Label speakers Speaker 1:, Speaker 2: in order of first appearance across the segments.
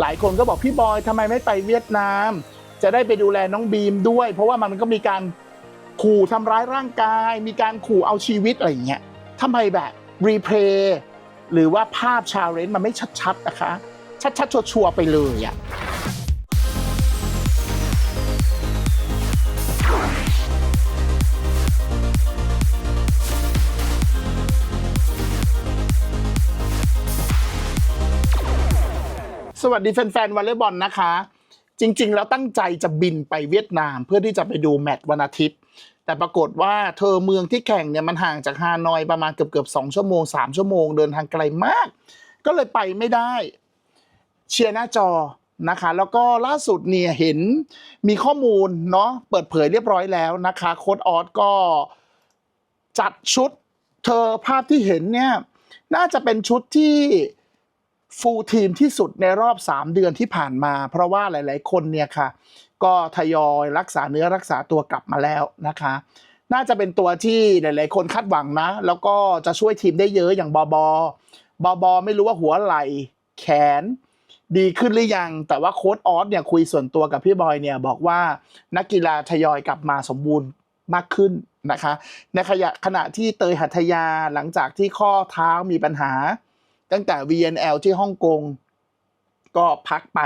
Speaker 1: หลายคนก็บอกพี่บอยทำไมไม่ไปเวียดนาม จะได้ไปดูแลน้องบีมด้วย เพราะว่ามันก็มีการขู่ทำร้ายร่างกาย มีการขู่เอาชีวิตอะไรอย่างเงี้ยทำไมแบบรีเพลย์หรือว่าภาพชาเลนจ์มันไม่ชัดๆนะคะ ชัดๆชัวร์ๆไปเลยอะ วัสดีแฟนๆวอลเลย์บอลนะคะ จริง ๆ แล้วตั้งใจจะบินไปเวียดนามเพื่อที่จะไปดูแมตช์วันอาทิตย์ แต่ปรากฏว่าเธอเมืองที่แข่งเนี่ยมันห่างจากฮานอยประมาณเกือบเกือบสองชั่วโมงสามชั่วโมงเดินทางไกลมาก ก็เลยไปไม่ได้ เชียร์หน้าจอนะคะ แล้วก็ล่าสุดเนี่ยเห็นมีข้อมูลเนาะเปิดเผยเรียบร้อยแล้วนะคะโค้ดออสก็จัดชุด เธอภาพที่เห็นเนี่ยน่าจะเป็นชุดที่ ฟูลทีมที่สุดในรอบ 3 เดือนที่ผ่านมา เพราะว่าหลาย ๆ คนเนี่ยค่ะ ก็ทยอยรักษาเนื้อรักษาตัวกลับมาแล้วนะคะ น่าจะเป็นตัวที่หลาย ๆ คนคาดหวังนะ แล้วก็จะช่วยทีมได้เยอะอย่างบอบอบอบอไม่รู้ว่าหัวไหล่แขน ดีขึ้นหรือยัง แต่ว่าโค้ดออสเนี่ยคุยส่วนตัวกับพี่บอยเนี่ยบอกว่านักกีฬาทยอยกลับมาสมบูรณ์มากขึ้นนะคะ ในขณะขณะที่เตยหัทยาหลังจากที่ข้อเท้ามีปัญหา ตั้งแต่ VNL ที่ฮ่องกงก็พักไป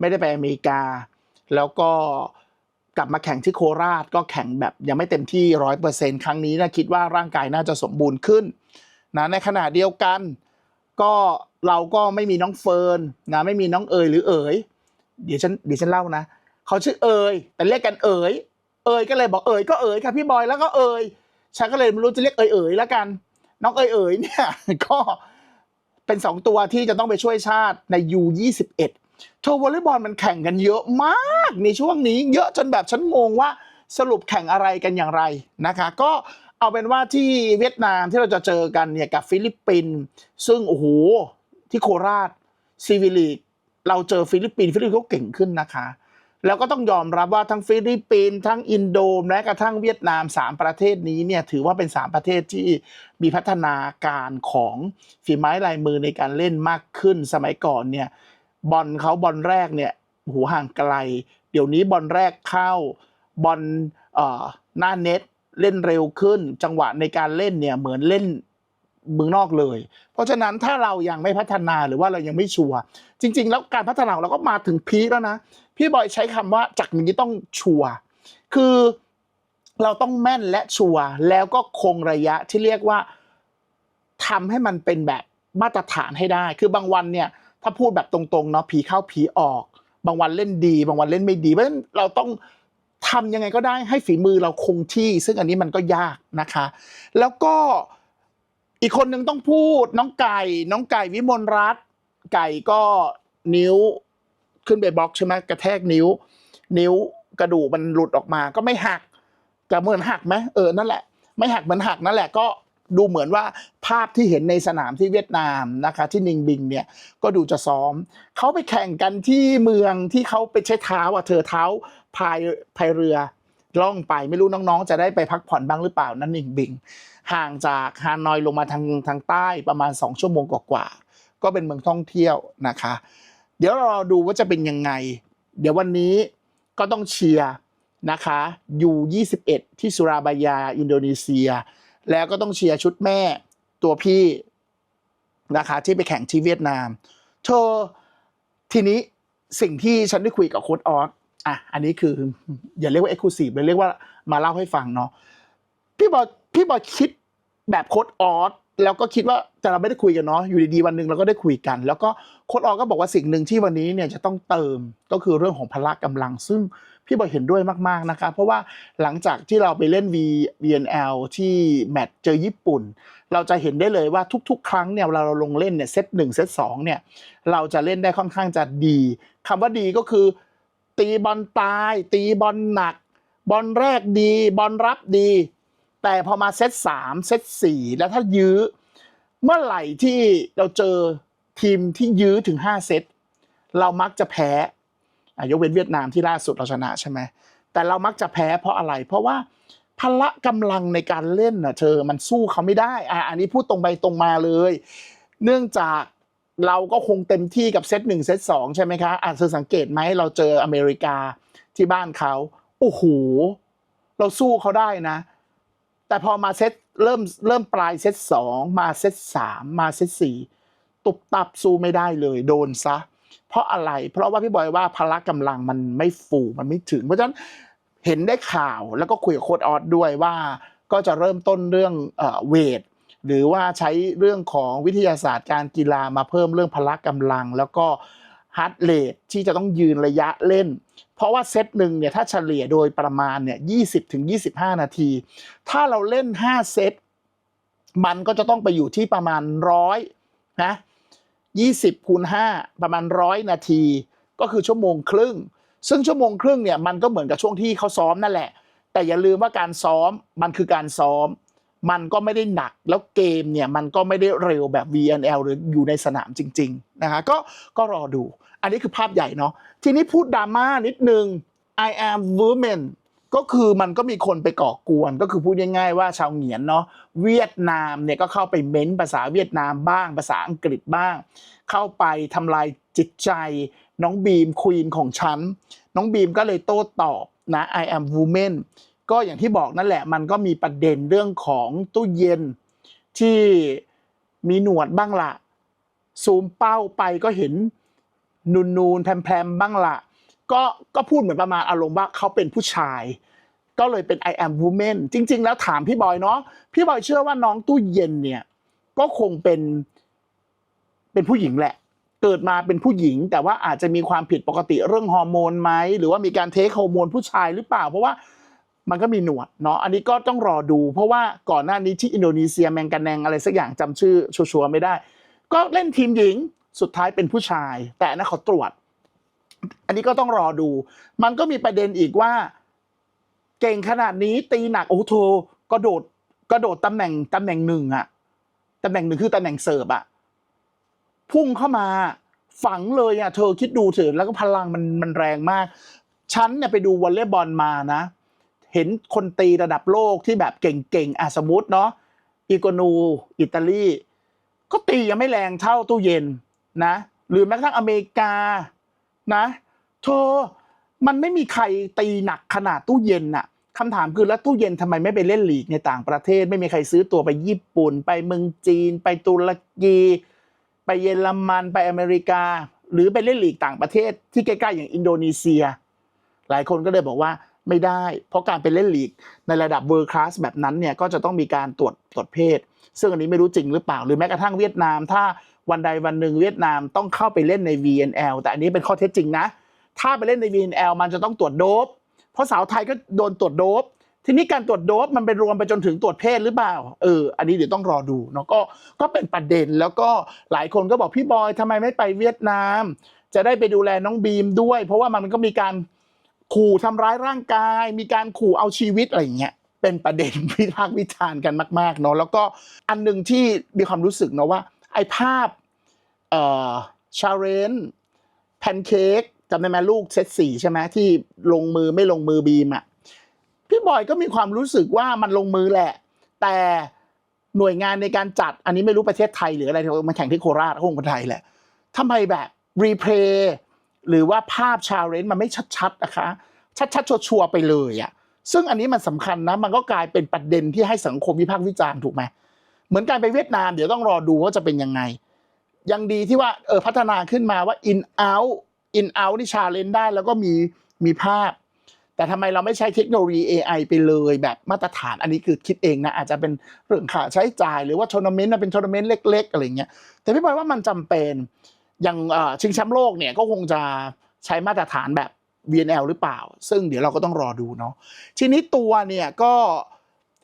Speaker 1: ไม่ได้ไปอเมริกา แล้วก็กลับมาแข่งที่โคราชก็แข่งแบบยังไม่เต็มที่ร้อยเปอร์เซ็นครั้งนี้นะคิดว่าร่างกายน่าจะสมบูรณ์ขึ้นนะในขณะเดียวกันก็เราก็ไม่มีน้องเฟิร์นนะไม่มีน้องเอ๋ยหรือเอ๋ยเดี๋ยวฉันเดี๋ยวฉันเล่านะเขาชื่อเอ๋ยแต่เรียกกันเอ๋ยเอ๋ยก็เลยบอกเอ๋ยก็เอ๋ยค่ะพี่บอยแล้วก็เอ๋ยฉันก็เลยไม่รู้จะเรียกเอ๋ยเอ๋ยแล้วกัน น้องเอ๋ยเอ๋ยเนี่ยก็ เป็นสองตัวที่จะต้องไปช่วยชาติใน U21 โทวอลเลย์บอลมันแข่งกันเยอะมากในช่วงนี้เยอะจนแบบฉันงงว่าสรุปแข่งอะไรกันอย่างไรนะคะ ก็เอาเป็นว่าที่เวียดนามที่เราจะเจอกันเนี่ยกับฟิลิปปินส์ซึ่งโอ้โหที่โคราชซีวิลีเราเจอฟิลิปปินส์ฟิลิปปินส์เขาเก่งขึ้นนะคะ แล้วก็ต้องยอมรับว่าทั้งฟิลิปปินส์ทั้งอินโดแม้กระทั่งเวียดนามสามประเทศนี้เนี่ยถือว่าเป็นสามประเทศที่มีพัฒนาการของฝีไม้ลายมือในการเล่นมากขึ้นสมัยก่อนเนี่ยบอลเขาบอลแรกเนี่ยหูห่างไกล เดี๋ยวนี้บอลแรกเข้าบอลหน้าเน็ตเล่นเร็วขึ้น จังหวะในการเล่นเนี่ยเหมือนเล่น เมืองนอกเลย เพราะฉะนั้นถ้าเรายังไม่พัฒนาหรือว่าเรายังไม่ชัวร์จริง ๆ แล้วการพัฒนาเราก็มาถึงพีคแล้วนะ พี่บอยใช้คำว่าจากนี้ต้องชัวร์คือเราต้องแม่นและชัวร์แล้วก็คงระยะที่เรียกว่าทำให้มันเป็นแบบมาตรฐานให้ได้ คือบางวันเนี่ยถ้าพูดแบบตรงๆเนาะผีเข้าผีออก บางวันเล่นดี บางวันเล่นไม่ดีเพราะฉะนั้นเราต้องทำยังไงก็ได้ให้ฝีมือเราคงที่ ซึ่งอันนี้มันก็ยากนะคะ แล้วก็ อีกคนหนึ่งต้องพูดน้องไก่ น้องไก่วิมลรัตน์ไก่ก็นิ้วขึ้นไปบล็อกใช่ไหมกระแทกนิ้ว นิ้วกระดูกมันหลุดออกมา ก็ไม่หักแต่เหมือนหักไหมเออนั่นแหละ ไม่หักเหมือนหักนั่นแหละก็ดูเหมือนว่าภาพที่เห็นในสนามที่เวียดนามนะคะ ที่นิงบิงเนี่ยก็ดูจะซ้อม เขาไปแข่งกันที่เมืองที่เขาไปใช้เท้าอะเธอเท้าพายพายเรือ ล่องไปไม่รู้น้องๆ จะได้ไปพักผ่อนบ้างหรือเปล่านั่นนิงบิง ห่างจากฮานอยลงมาทางทางใต้ประมาณ 2 ชั่วโมงกว่าๆก็เป็นเมืองท่องเที่ยวนะคะ เดี๋ยวเราดูว่าจะเป็นยังไง เดี๋ยววันนี้ก็ต้องเชียร์นะคะยู21 ที่สุราบายา อินโดนีเซีย แล้วก็ต้องเชียร์ชุดแม่ตัวพี่นะคะที่ไปแข่งที่เวียดนามเธอทีนี้สิ่งที่ฉันได้คุยกับโค้ดออส อะอันนี้คืออย่าเรียกว่าเอ็กซ์คลูซีฟเลยเรียกว่ามาเล่าให้ฟังเนาะพี่บอพี่บอคิดแบบโค้ดออสแล้วก็คิดว่าแต่เราไม่ได้คุยกันเนาะอยู่ดีๆวันหนึ่งเราก็ได้คุยกัน แล้วก็โค้ดออสก็บอกว่าสิ่งหนึ่งที่วันนี้เนี่ยจะต้องเติมก็คือเรื่องของพละกำลัง ซึ่งพี่บอยเห็นด้วยมากๆนะคะเพราะว่าหลังจากที่เราไปเล่น V VNL ที่แมตช์เจอญี่ปุ่น เราจะเห็นได้เลยว่าทุก ๆ ครั้งเนี่ยเวลาเราลงเล่นเนี่ยเซตหนึ่งเซตสองเนี่ยเราจะเล่นได้ค่อนข้างจะดีคำว่าดีก็คือ ตีบอลตาย ตีบอลหนัก บอลแรกดี บอลรับดี แต่พอมาเซตสามเซตสี่แล้วถ้ายื้อ เมื่อไหร่ที่เราเจอทีมที่ยื้อถึงห้าเซตเรามักจะแพ้ยกเว้นเวียดนามที่ล่าสุดเราชนะใช่ไหมแต่เรามักจะแพ้เพราะอะไร เพราะว่าพละกำลังในการเล่นน่ะเธอมันสู้เขาไม่ได้อะอันนี้พูดตรงไปตรงมาเลย เนื่องจาก เราก็คงเต็มที่กับเซตหนึ่งเซตสองใช่ไหมคะอาจจะสังเกตไหมเราเจออเมริกาที่บ้านเขาโอ้โหเราสู้เขาได้นะ แต่พอมาเซตเริ่มเริ่มปลายเซตสองมาเซตสามมาเซตสี่ตุบตับสู้ไม่ได้เลยโดนซะ เพราะอะไร เพราะว่าพี่บอยว่าพละกำลังมันไม่ฟูมันไม่ถึง เพราะฉะนั้นเห็นได้ข่าวแล้วก็คุยกับโค้ดออสด้วยว่า ก็จะเริ่มต้นเรื่องเวท หรือว่าใช้เรื่องของวิทยาศาสตร์การกีฬามาเพิ่มเรื่องพละกำลัง แล้วก็ฮาร์ดเรทที่จะต้องยืนระยะเล่น เพราะว่าเซตหนึ่งเนี่ยถ้าเฉลี่ยโดยประมาณเนี่ย20ถึง25 นาที ถ้าเราเล่น 5 เซต มันก็จะต้องไปอยู่ที่ประมาณร้อยนะ20คูณ5ประมาณร้อยนาที ก็คือชั่วโมงครึ่ง ซึ่งชั่วโมงครึ่งเนี่ยมันก็เหมือนกับช่วงที่เขาซ้อมนั่นแหละ แต่อย่าลืมว่าการซ้อมมันคือการซ้อม มันก็ไม่ได้หนักแล้วเกมเนี่ยมันก็ไม่ได้เร็วแบบ VNL หรืออยู่ในสนามจริงๆนะฮะก็ก็รอดู อันนี้คือภาพใหญ่เนาะทีนี้พูดดราม่านิดนึง I am woman ก็คือมันก็มีคนไปก่อกวนก็คือพูดง่ายๆว่าชาวเหงียนเนาะเวียดนามเนี่ยก็เข้าไปเม้นภาษาเวียดนามบ้าง ภาษาอังกฤษบ้าง เข้าไปทำลายจิตใจ น้องบีมควีนของฉัน น้องบีมก็เลยโต้ตอบนะ I am woman ก็อย่างที่บอกนั่นแหละ มันก็มีประเด็นเรื่องของตู้เย็นที่มีหนวดบ้างละซูมเป้าไปก็เห็นนูนนูนๆแพรมบ้างละก็ก็พูดเหมือนประมาณอารมณ์ว่าเขาเป็นผู้ชาย ก็เลยเป็น I am woman จริง ๆ แล้วถามพี่บอยเนาะพี่บอยเชื่อว่าน้องตู้เย็นเนี่ย ก็คงเป็นเป็นผู้หญิงแหละ เกิดมาเป็นผู้หญิง แต่ว่าอาจจะมีความผิดปกติเรื่องฮอร์โมนไหมหรือว่ามีการเทคฮอร์โมนผู้ชายหรือเปล่า เพราะว่า มันก็มีหนวดเนาะอันนี้ก็ต้องรอดู เพราะว่าก่อนหน้านี้ที่อินโดนีเซียแมงกาแนงอะไรสักอย่างจำชื่อชัวร์ๆไม่ได้ ก็เล่นทีมหญิงสุดท้ายเป็นผู้ชาย แต่นนั้นเขาตรวจ อันนี้ก็ต้องรอดู มันก็มีประเด็นอีกว่า เก่งขนาดนี้ตีหนักโอ้โหกระโดดกระโดดตำแหน่งตำแหน่งหนึ่งอะตำแหน่งหนึ่งคือตำแหน่งเสิร์ฟอะพุ่งเข้ามาฝังเลยอะเธอคิดดูเถอะแล้วก็พลังมันมันแรงมากฉันเนี่ยไปดูวอลเลย์บอลมานะ เห็นคนตีระดับโลกที่แบบเก่งๆอะสมมติเนาะอีโกนูอิตาลีก็ตียังไม่แรงเท่าตู้เย็นนะ หรือแม้กระทั่งอเมริกานะเธอมันไม่มีใครตีหนักขนาดตู้เย็นน่ะคำถามคือแล้วตู้เย็นทำไมไม่ไปเล่นลีกในต่างประเทศ ไม่มีใครซื้อตัวไปญี่ปุ่น ไปเมืองจีน ไปตุรกีไปเยอรมันไปอเมริกา หรือไปเล่นลีกต่างประเทศที่ใกล้ๆอย่างอินโดนีเซีย หลายคนก็เลยบอกว่า ไม่ได้ เพราะการไปเล่นลีกในระดับเวิร์คลาสแบบนั้นเนี่ยก็จะต้องมีการตรวจตรวจเพศ ซึ่งอันนี้ไม่รู้จริงหรือเปล่า หรือแม้กระทั่งเวียดนาม ถ้าวันใดวันหนึ่งเวียดนามต้องเข้าไปเล่นใน VNL แต่อันนี้เป็นข้อเท็จจริงนะ ถ้าไปเล่นใน VNL มันจะต้องตรวจโดบเพราะสาวไทยก็โดนตรวจโดบทีนี้การตรวจโดบมันไปรวมไปจนถึงตรวจเพศหรือเปล่า เออ อันนี้เดี๋ยวต้องรอดูเนาะก็ก็เป็นประเด็นแล้วก็หลายคนก็บอกพี่บอยทำไมไม่ไปเวียดนาม จะได้ไปดูแลน้องบีมด้วย เพราะว่ามันก็มีการ ขู่ทำร้ายร่างกาย มีการขู่เอาชีวิตอะไรอย่างเงี้ยเป็นประเด็นวิพากษ์วิจารณ์กันมากๆเนาะแล้วก็อันหนึ่งที่มีความรู้สึกเนาะว่า ไอ้ภาพเอ่อชาเรนแพนเค้กจำได้ไหมลูกเซตสี่ใช่ไหมที่ลงมือไม่ลงมือบีมอะพี่บอยก็มีความรู้สึกว่ามันลงมือแหละ แต่หน่วยงานในการจัดอันนี้ไม่รู้ประเทศไทยหรืออะไรมันแข่งที่โคราชคงคนไทยแหละทำไมแบบรีเพลย์ หรือว่าภาพชาเรนจ์มันไม่ชัดๆนะคะ ชัดๆชัวร์ๆไปเลยอะซึ่งอันนี้มันสำคัญนะมันก็กลายเป็นประเด็นที่ให้สังคมวิพากษ์วิจารณ์ถูกไหมเหมือนการไปเวียดนามเดี๋ยวต้องรอดูว่าจะเป็นยังไง ยังดีที่ว่าเออพัฒนาขึ้นมาว่า in out in out นี่ชาเลนจ์ได้แล้วก็มีมีภาพ แต่ทำไมเราไม่ใช้เทคโนโลยี AI ไปเลยแบบมาตรฐานอันนี้คือคิดเองนะอาจจะเป็นเรื่องค่าใช้จ่ายหรือว่าทัวร์นาเมนต์นะเป็นทัวร์นาเมนต์เล็ก ๆ อะไรเงี้ยแต่พี่บอยว่ามันจำเป็น อย่างชิงแชมป์โลกเนี่ยก็คงจะใช้มาตรฐานแบบ VNL หรือเปล่า ซึ่งเดี๋ยวเราก็ต้องรอดูเนาะทีนี้ตัวเนี่ยก็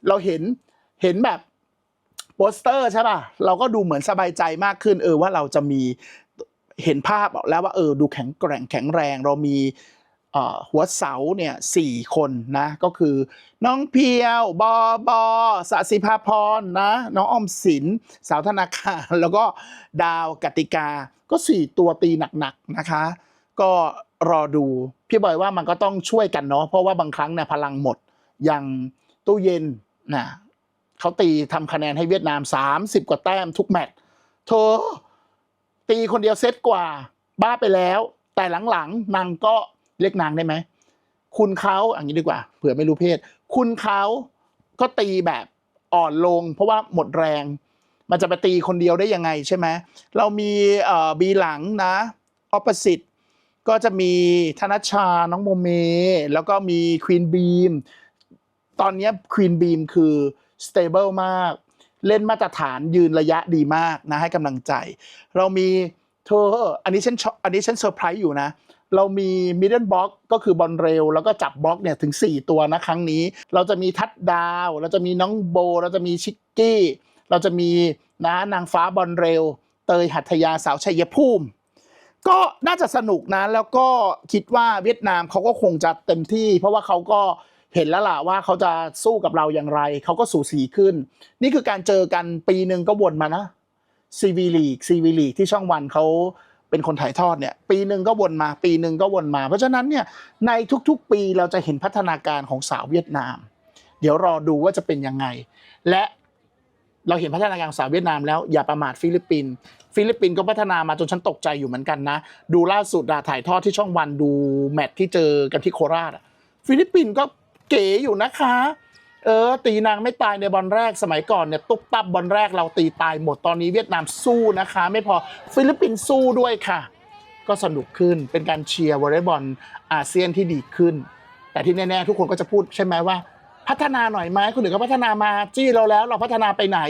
Speaker 1: เราเห็นเห็นแบบโปสเตอร์ใช่ป่ะ เราก็ดูเหมือนสบายใจมากขึ้น เออว่าเราจะมีเห็นภาพแล้วว่าเออดูแข็งแกร่งแข็งแรง เรามี หัวเสาเนี่ยสี่คนนะก็คือน้องเพียวบอบอสสิภาพรนะน้องอมสินสาวธนาคารแล้วก็ดาวกติกาก็สี่ตัวตีหนักๆนะคะ ก็รอดูพี่บอยว่ามันก็ต้องช่วยกันเนาะเพราะว่าบางครั้งเนี่ยพลังหมดอย่างตู้เย็นนะเขาตีทำคะแนนให้เวียดนาม 30 กว่าแต้มทุกแมตช์เธอตีคนเดียวเซตกว่าบ้าไปแล้ว แต่หลังๆนางก็ เรียกนางได้ไหมคุณเขาอย่างนี้ดีกว่า เผื่อไม่รู้เพศ คุณเขาก็ตีแบบอ่อนลง เพราะว่าหมดแรง มันจะไปตีคนเดียวได้ยังไงใช่ไหมเรามีเอ่อบีหลังนะออป o s i t e ก็จะมีธนชา น้องโมเม แล้วก็มีควีนบีม ตอนนี้ควีนบีมคือ stable มาก เล่นมาตรฐานยืนระยะดีมากนะให้กำลังใจ เรามีเธออันนี้ฉันอันนี้ฉันเซอร์ไพรส์อยู่นะ เรามีมิดเดิลบล็อกก็คือบอลเร็ว แล้วก็จับบล็อกเนี่ยถึง 4 ตัวนะครั้งนี้ เราจะมีทัดดาว เราจะมีน้องโบ เราจะมีชิกกี้ เราจะมีนะนางฟ้าบอลเร็ว เตยหัตถยาสาวชัยภูมิ ก็น่าจะสนุกนะแล้วก็คิดว่าเวียดนามเขาก็คงจะเต็มที่ เพราะว่าเขาก็เห็นแล้วล่ะว่าเขาจะสู้กับเราอย่างไร เขาก็สูสีขึ้น นี่คือการเจอกันปีหนึ่งก็วนมานะซีวีลีกซีวีลีกที่ช่องวันเขา เป็นคนถ่ายทอดเนี่ยปีหนึ่งก็วนมาปีหนึ่งก็วนมา เพราะฉะนั้นเนี่ยในทุกๆปีเราจะเห็นพัฒนาการของสาวเวียดนาม เดี๋ยวรอดูว่าจะเป็นยังไง และเราเห็นพัฒนาการของสาวเวียดนามแล้วอย่าประมาทฟิลิปปินส์ฟิลิปปินส์ก็พัฒนามาจนฉันตกใจอยู่เหมือนกันนะ ดูล่าสุดอะถ่ายทอดที่ช่องวันดูแมตช์ที่เจอกันที่โคราชฟิลิปปินส์ก็เก๋อยู่นะคะ เออ ตีนางไม่ตายในบอลแรกสมัยก่อนเนี่ยตุ๊บตับบอลแรกเราตีตายหมดตอนนี้เวียดนามสู้นะคะ ไม่พอฟิลิปปินส์สู้ด้วยค่ะ ก็สนุกขึ้นเป็นการเชียร์วอลเลย์บอลอาเซียนที่ดีขึ้น แต่ที่แน่ๆทุกคนก็จะพูดใช่ไหมว่า พัฒนาหน่อยไหมคนอื่นก็พัฒนามาจี้เราแล้ว เราพัฒนาไปไหน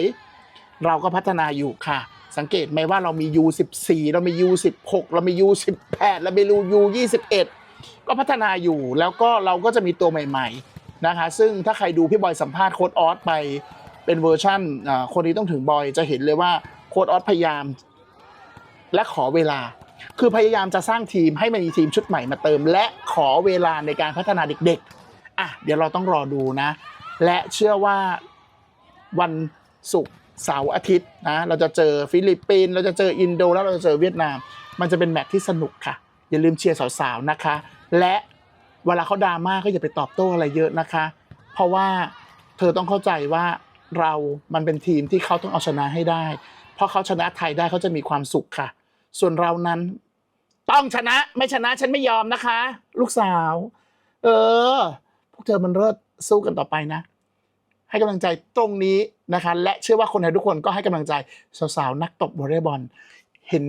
Speaker 1: เราก็พัฒนาอยู่ค่ะ สังเกตไหมว่าเรามี U14 เรามี U16 เรามี U18 เรามี U21 ก็พัฒนาอยู่แล้วก็เราก็จะมีตัวใหม่ ๆ นะคะซึ่งถ้าใครดูพี่บอยสัมภาษณ์โค้ดออสไปเป็นเวอร์ชั่นคนนี้ต้องถึงบอยจะเห็นเลยว่าโค้ดออสพยายาม และขอเวลา คือพยายามจะสร้างทีมให้มันมีทีมชุดใหม่มาเติม และขอเวลาในการพัฒนาเด็กๆอะเดี๋ยวเราต้องรอดูนะ และเชื่อว่าวันศุกร์เสาร์อาทิตย์นะเราจะเจอฟิลิปปินส์เราจะเจออินโดแล้วเราจะเจอเวียดนาม มันจะเป็นแมตช์ที่สนุกค่ะ อย่าลืมเชียร์สาวๆนะคะ และ เวลาเขาดราม่าก็อย่าไปตอบโต้อะไรเยอะนะคะ เพราะว่าเธอต้องเข้าใจว่าเรา มันเป็นทีมที่เขาต้องเอาชนะให้ได้ เพราะเขาชนะไทยได้เขาจะมีความสุขค่ะ ส่วนเรานั้น ต้องชนะไม่ชนะฉันไม่ยอมนะคะ ลูกสาว เออ พวกเธอมันเลิศสู้กันต่อไปนะ ให้กำลังใจตรงนี้นะคะ และเชื่อว่าคนไทยทุกคนก็ให้กำลังใจสาวๆนักตบวอลเลย์บอล เห็น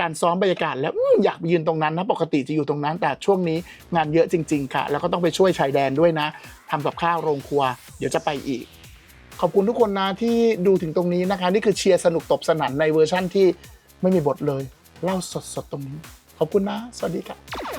Speaker 1: การซ้อมบรรยากาศแล้วอยากไปยืนตรงนั้นนะปกติจะอยู่ตรงนั้น แต่ช่วงนี้งานเยอะจริง ๆ ค่ะ แล้วก็ต้องไปช่วยชายแดนด้วยนะทำกับข้าวโรงครัว เดี๋ยวจะไปอีก ขอบคุณทุกคนนะที่ดูถึงตรงนี้นะคะ นี่คือเชียร์สนุกตบสนันในเวอร์ชั่นที่ไม่มีบทเลย เล่าสดๆตรงนี้ ขอบคุณนะ สวัสดีค่ะ